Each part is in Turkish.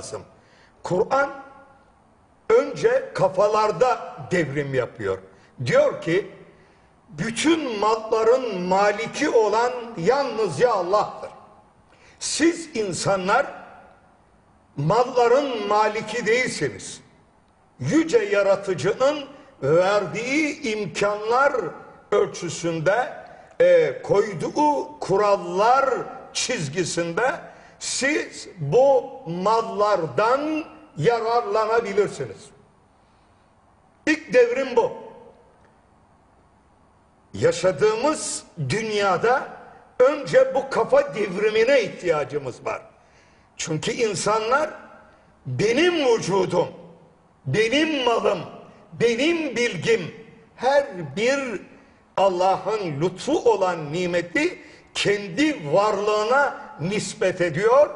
lazım. Kur'an önce kafalarda devrim yapıyor. Diyor ki bütün malların maliki olan yalnız ya Allah'tır. Siz insanlar malların maliki değilsiniz. Yüce yaratıcının verdiği imkanlar ölçüsünde e, koyduğu kurallar çizgisinde siz bu mallardan yararlanabilirsiniz. İlk devrim bu. Yaşadığımız dünyada önce bu kafa devrimine ihtiyacımız var. Çünkü insanlar benim vücudum, benim malım, benim bilgim, her bir Allah'ın lütfu olan nimeti kendi varlığına nispet ediyor.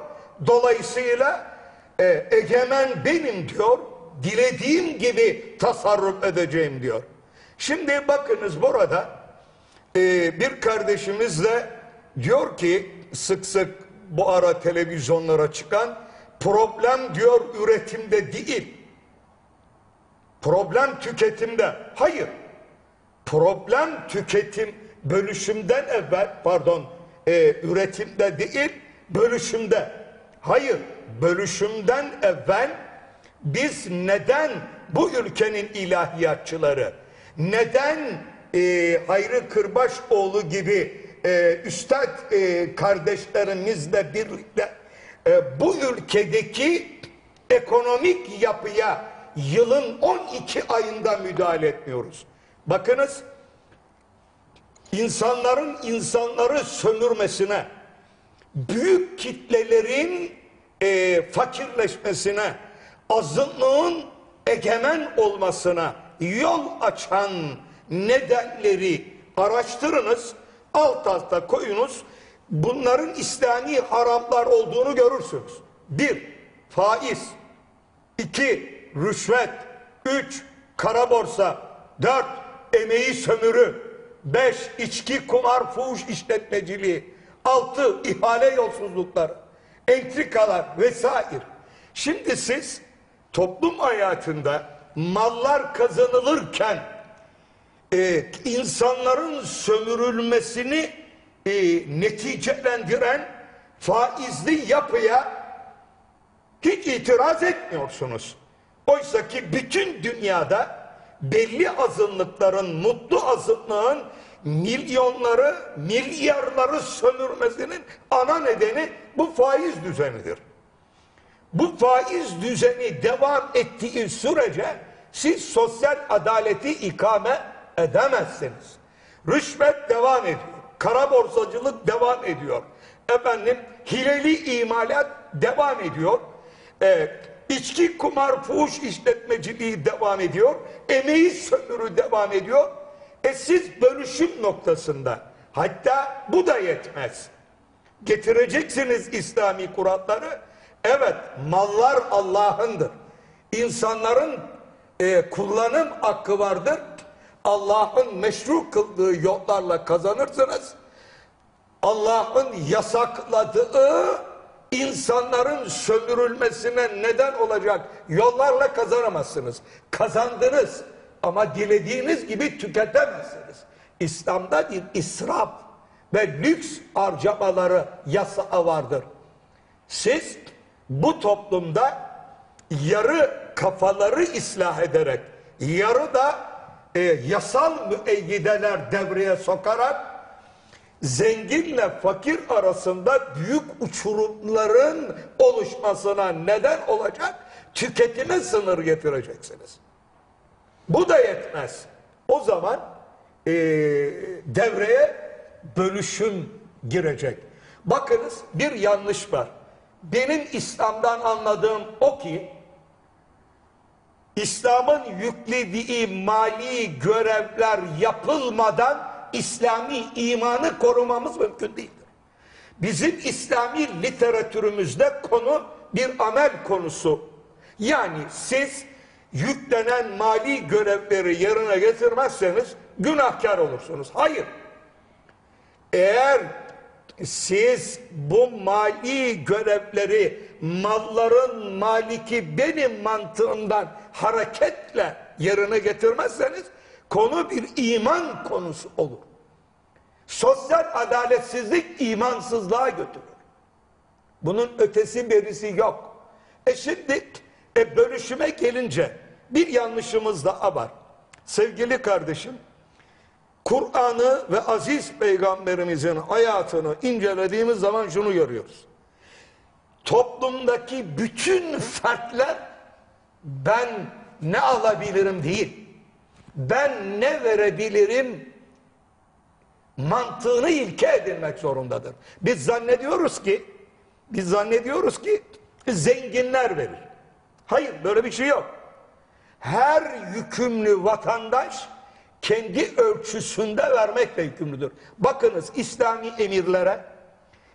Dolayısıyla e, egemen benim diyor, dilediğim gibi tasarruf edeceğim diyor. Şimdi bakınız burada e, bir kardeşimiz de diyor ki sık sık bu ara televizyonlara çıkan problem diyor üretimde değil. Problem tüketimde. Hayır. Problem tüketim bölüşümden evvel pardon e, üretimde değil bölüşümde. Hayır bölüşümden evvel biz neden bu ülkenin ilahiyatçıları neden e, Hayri Kırbaşoğlu gibi e, üstad e, kardeşlerimizle birlikte e, bu ülkedeki ekonomik yapıya yılın 12 ayında müdahale etmiyoruz. Bakınız insanların insanları sömürmesine, büyük kitlelerin e, fakirleşmesine, azınlığın egemen olmasına yol açan nedenleri araştırınız, alt alta koyunuz. Bunların İslami haramlar olduğunu görürsünüz. Bir, faiz. iki rüşvet. Üç, kara borsa. Dört, emeği sömürü. Beş, içki, kumar, fuhuş işletmeciliği. Altı, ihale yolsuzlukları. Entrikalar vesaire. Şimdi siz toplum hayatında mallar kazanılırken e, insanların sömürülmesini e, neticelendiren faizli yapıya hiç itiraz etmiyorsunuz. Oysa ki bütün dünyada belli azınlıkların, mutlu azınlığın milyonları, milyarları sömürmesinin ana nedeni bu faiz düzenidir. Bu faiz düzeni devam ettiği sürece siz sosyal adaleti ikame edemezsiniz. Rüşvet devam ediyor. Kara borsacılık devam ediyor. Efendim hileli imalat devam ediyor. Ee, içki, kumar, fuhuş işletmeciliği devam ediyor. Emeği sömürü devam ediyor. E siz bölüşüm noktasında hatta bu da yetmez. Getireceksiniz İslami kuratları. Evet mallar Allah'ındır. İnsanların e, kullanım hakkı vardır. Allah'ın meşru kıldığı yollarla kazanırsınız. Allah'ın yasakladığı insanların sömürülmesine neden olacak yollarla kazanamazsınız. Kazandınız ama dilediğiniz gibi tüketemezsiniz. İslam'da bir israf ve lüks harcamaları yasağı vardır. Siz bu toplumda yarı kafaları ıslah ederek yarı da e, yasal müeyyideler devreye sokarak zenginle fakir arasında büyük uçurumların oluşmasına neden olacak tüketime sınır getireceksiniz. Bu da yetmez. O zaman e, devreye bölüşüm girecek. Bakınız bir yanlış var. Benim İslam'dan anladığım o ki İslam'ın yüklediği mali görevler yapılmadan İslami imanı korumamız mümkün değildir. Bizim İslami literatürümüzde konu bir amel konusu. Yani siz yüklenen mali görevleri yerine getirmezseniz günahkar olursunuz. Hayır. Eğer siz bu mali görevleri malların maliki benim mantığımdan hareketle yerine getirmezseniz konu bir iman konusu olur. Sosyal adaletsizlik imansızlığa götürür. Bunun ötesi berisi yok. E şimdi e, bölüşüme gelince bir yanlışımız daha var. Sevgili kardeşim, Kur'an'ı ve aziz peygamberimizin hayatını incelediğimiz zaman şunu görüyoruz. Toplumdaki bütün fertler ben ne alabilirim değil, ben ne verebilirim mantığını ilke edinmek zorundadır. Biz zannediyoruz ki, biz zannediyoruz ki zenginler verir. Hayır böyle bir şey yok. Her yükümlü vatandaş kendi ölçüsünde vermekle yükümlüdür. Bakınız İslami emirlere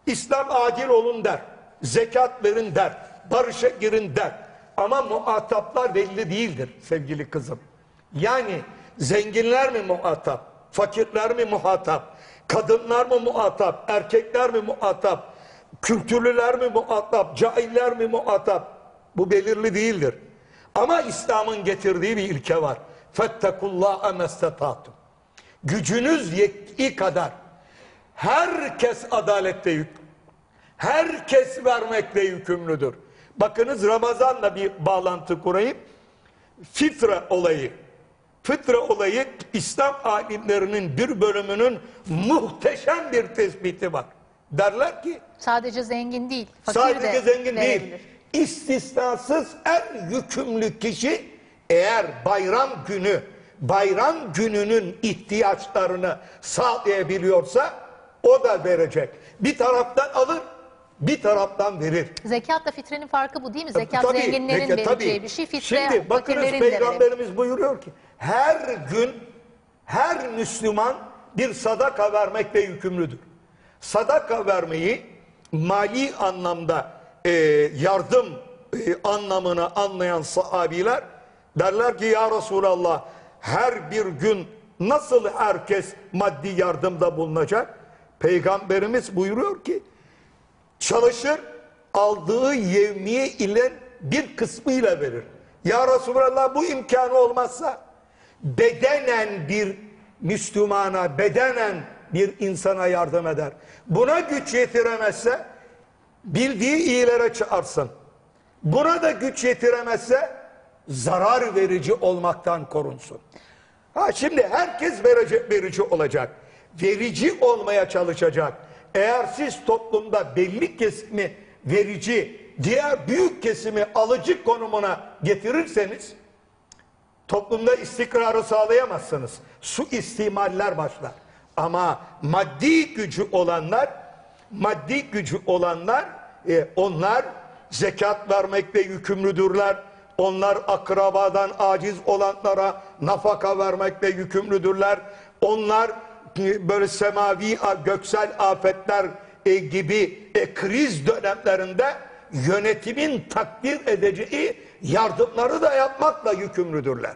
İslam adil olun der, zekat verin der, barışa girin der. Ama muhataplar belli değildir sevgili kızım. Yani zenginler mi muhatap, fakirler mi muhatap, kadınlar mı muhatap, erkekler mi muhatap, kültürlüler mi muhatap, cahiller mi muhatap? Bu belirli değildir. Ama İslam'ın getirdiği bir ilke var. Fettekullâhe mestetâtum. Gücünüz yettiği kadar herkes adalette yük. Herkes vermekle yükümlüdür. Bakınız Ramazan'la bir bağlantı kurayım. Fitre olayı. Fitre olayı İslam alimlerinin bir bölümünün muhteşem bir tespiti var. Derler ki Sadece zengin değil, fakir Sadece de zengin değil. İstisnasız en yükümlü kişi eğer bayram günü, bayram gününün ihtiyaçlarını sağlayabiliyorsa o da verecek. Bir taraftan alır, bir taraftan verir. Zekatla fitrenin farkı bu değil mi? Zekat Tabii, zenginlerin peki, vereceği tabii. bir şey, fitre Şimdi bakınız. Peygamberimiz buyuruyor ki her gün her Müslüman bir sadaka vermekle yükümlüdür. Sadaka vermeyi mali anlamda e, yardım e, anlamını anlayan sahabiler derler ki ya Resulallah her bir gün nasıl herkes maddi yardımda bulunacak? Peygamberimiz buyuruyor ki çalışır aldığı yevmiye ile bir kısmıyla verir. Ya Resulallah bu imkanı olmazsa bedenen bir Müslümana, bedenen bir insana yardım eder. Buna güç yetiremezse bildiği iyilere çağırsın. Buna da güç yetiremezse zarar verici olmaktan korunsun. Ha şimdi herkes verecek, verici olacak. Verici olmaya çalışacak. Eğer siz toplumda belli kesimi verici, diğer büyük kesimi alıcı konumuna getirirseniz toplumda istikrarı sağlayamazsınız. Su istimaller başlar. Ama maddi gücü olanlar, maddi gücü olanlar, e, onlar zekat vermekle yükümlüdürler. Onlar akrabadan aciz olanlara nafaka vermekle yükümlüdürler. Onlar e, böyle semavi, göksel afetler e, gibi e, kriz dönemlerinde yönetimin takdir edeceği yardımları da yapmakla yükümlüdürler.